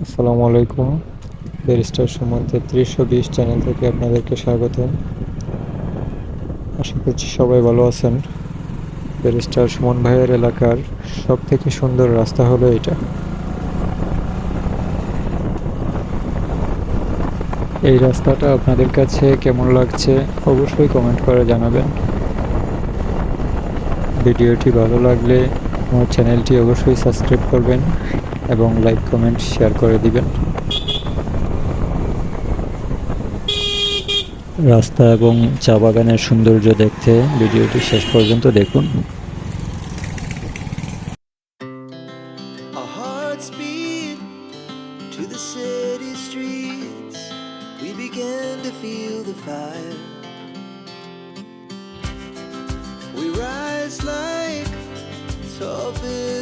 আসসালামু আলাইকুম। ব্যারিস্টার সুমন তেত্রিশশো বিশ চ্যানেল থেকে আপনাদেরকে স্বাগত আশা করছি সবাই ভালো আছেন। ব্যারিস্টার সুমন ভাইয়ের এলাকার সব থেকে সুন্দর রাস্তা হলো এটা। এই রাস্তাটা আপনাদের কাছে কেমন লাগছে অবশ্যই কমেন্ট করে জানাবেন। ভিডিওটি ভালো লাগলে আমার চ্যানেলটি অবশ্যই সাবস্ক্রাইব করবেন। এবং লাইক, কমেন্ট, শেয়ার করে দিবেন। রাস্তা এবং চা বাগানের সৌন্দর্য দেখতে ভিডিওটি শেষ পর্যন্ত দেখুন। Like tall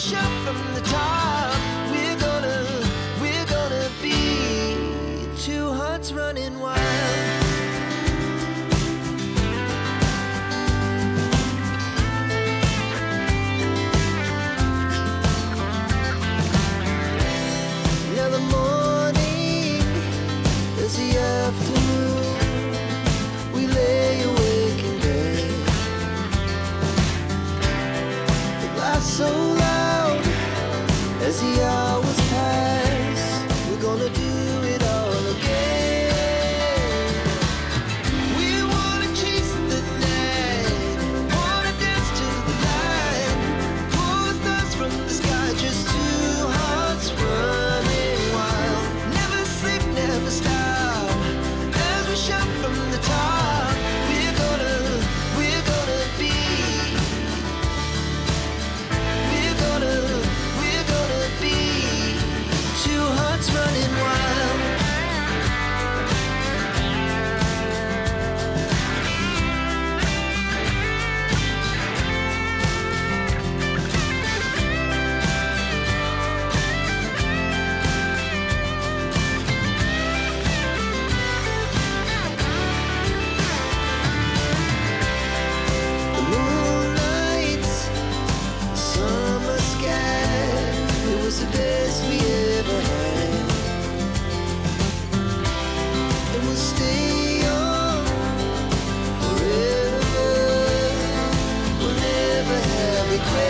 shot from the top. We're gonna, we're gonna be two hearts running wild. Now the morning is the afternoon. We lay awake in bed. The glass so Cause you regret.